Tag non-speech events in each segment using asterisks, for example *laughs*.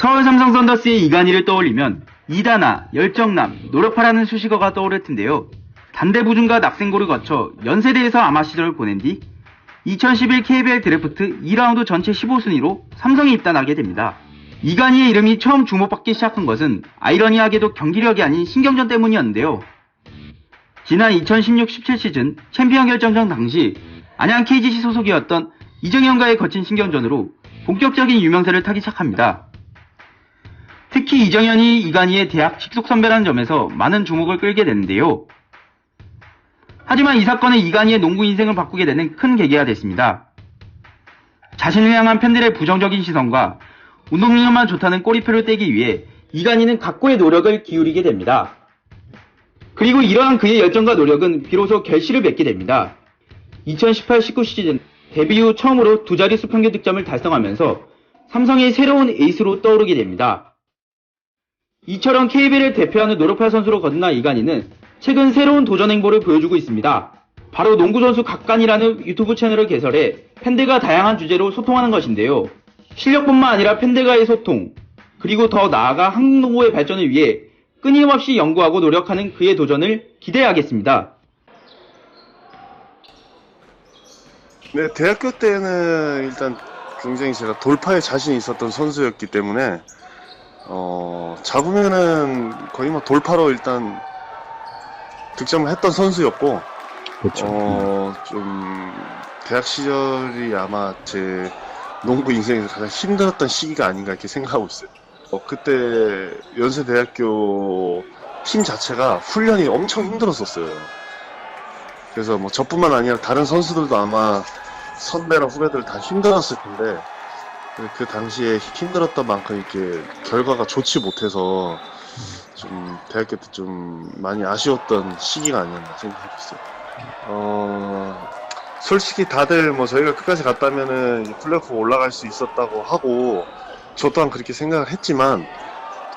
삼성 썬더스의 이간희를 떠올리면 이다나, 열정남, 노력파라는 수식어가 떠오를 텐데요. 단대부중과 낙생고를 거쳐 연세대에서 아마 시절을 보낸 뒤 2011 KBL 드래프트 2라운드 전체 15순위로 삼성에 입단하게 됩니다. 이간희의 이름이 처음 주목받기 시작한 것은 아이러니하게도 경기력이 아닌 신경전 때문이었는데요. 지난 2016-17 시즌 챔피언 결정전 당시 안양 KGC 소속이었던 이정현과의 거친 신경전으로 본격적인 유명세를 타기 시작합니다. 특히 이정현이 이간희의 대학 직속 선배라는 점에서 많은 주목을 끌게 되는데요. 하지만 이 사건은 이간희의 농구 인생을 바꾸게 되는 큰 계기가 됐습니다. 자신을 향한 팬들의 부정적인 시선과 운동 능력만 좋다는 꼬리표를 떼기 위해 이간희는 각고의 노력을 기울이게 됩니다. 그리고 이러한 그의 열정과 노력은 비로소 결실을 맺게 됩니다. 2018-19 시즌 데뷔 후 처음으로 두 자릿수 평균 득점을 달성하면서 삼성의 새로운 에이스로 떠오르게 됩니다. 이처럼 KBL을 대표하는 노력파 선수로 거듭난 이간희는 최근 새로운 도전 행보를 보여주고 있습니다. 바로 농구선수 각간이라는 유튜브 채널을 개설해 팬들과 다양한 주제로 소통하는 것인데요. 실력뿐만 아니라 팬들과의 소통, 그리고 더 나아가 한국 농구의 발전을 위해 끊임없이 연구하고 노력하는 그의 도전을 기대하겠습니다. 네, 대학교 때는 일단 굉장히 제가 돌파에 자신이 있었던 선수였기 때문에 어, 잡으면은 거의 뭐 돌파로 일단 득점을 했던 선수였고 그렇죠. 어, 좀 대학 시절이 아마 제 농구 인생에서 가장 힘들었던 시기가 아닌가 이렇게 생각하고 있어요. 어, 그때 연세대학교 팀 자체가 훈련이 엄청 힘들었었어요. 그래서 뭐 저뿐만 아니라 다른 선수들도 아마 선배랑 후배들 다 힘들었을 텐데 그- 그 당시에 힘들었던 만큼 이렇게 결과가 좋지 못해서 좀 대학교 때 좀 많이 아쉬웠던 시기가 아니었나 생각하고 있어요. 어, 솔직히 다들 뭐 저희가 끝까지 갔다면은 플레이오프 올라갈 수 있었다고 하고 저 또한 그렇게 생각을 했지만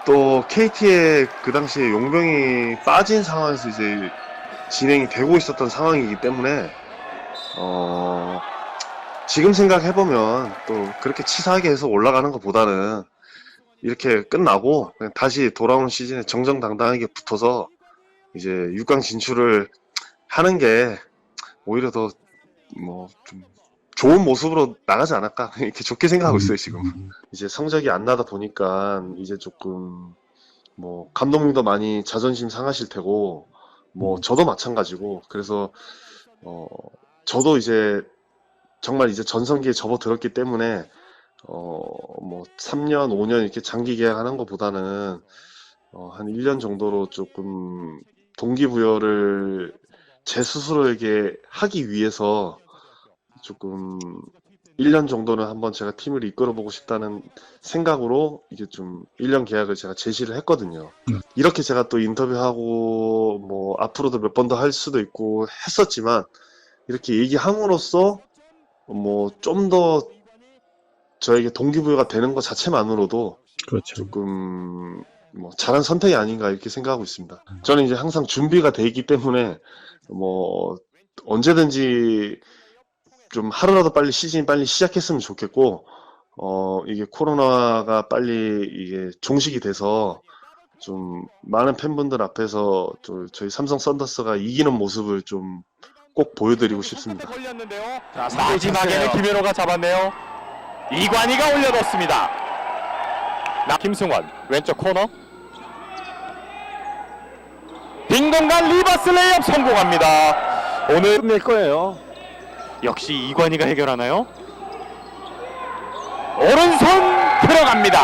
또 KT의 그 당시에 용병이 빠진 상황에서 이제 진행이 되고 있었던 상황이기 때문에 어, 지금 생각해보면 또 그렇게 치사하게 해서 올라가는 것보다는 이렇게 끝나고 그냥 다시 돌아오는 시즌에 정정당당하게 붙어서 이제 6강 진출을 하는 게 오히려 더 뭐 좀 좋은 모습으로 나가지 않을까? *laughs* 이렇게 좋게 생각하고 있어요 지금. 이제 성적이 안 나다 보니까 이제 조금 뭐 감독님도 많이 자존심 상하실 테고 뭐 저도 마찬가지고 그래서 어 저도 이제 정말 이제 전성기에 접어들었기 때문에 어뭐 3년 5년 이렇게 장기 계약하는 것보다는 어, 한 1년 정도로 조금 동기부여를 제 스스로에게 하기 위해서 조금 1년 정도는 한번 제가 팀을 이끌어 보고 싶다는 생각으로 이게 좀 1년 계약을 제가 제시를 했거든요. 음. 이렇게 제가 또 인터뷰하고 뭐 앞으로도 몇 번 더 할 수도 있고 했었지만 이렇게 얘기함으로써 뭐 좀 더 저에게 동기부여가 되는 것 자체만으로도 그렇죠. 조금 뭐 잘한 선택이 아닌가 이렇게 생각하고 있습니다. 저는 이제 항상 준비가 돼 있기 때문에 뭐 언제든지 좀 하루라도 빨리 시즌이 빨리 시작했으면 좋겠고 어 이게 코로나가 빨리 이게 종식이 돼서 좀 많은 팬분들 앞에서 또 저희 삼성 썬더스가 이기는 모습을 좀 꼭 보여드리고 싶습니다. 걸렸는데요. 자, 마지막에는 김현호가 잡았네요. 이관희가 올려뒀습니다. 나 김승원 왼쪽 코너. 빈 공간 리버스 레이업 성공합니다. 오늘 끝낼 거예요. 역시 이관희가 해결하나요? 오른손 들어갑니다.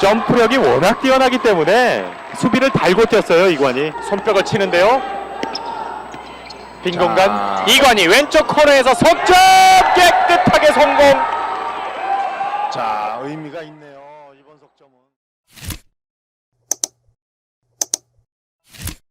점프력이 워낙 뛰어나기 때문에 수비를 달고 뛰었어요 이관희. 손뼉을 치는데요. 빈 자. 공간 이관희 왼쪽 코너에서 석점 깨끗하게 성공. 자, 의미가 있네요.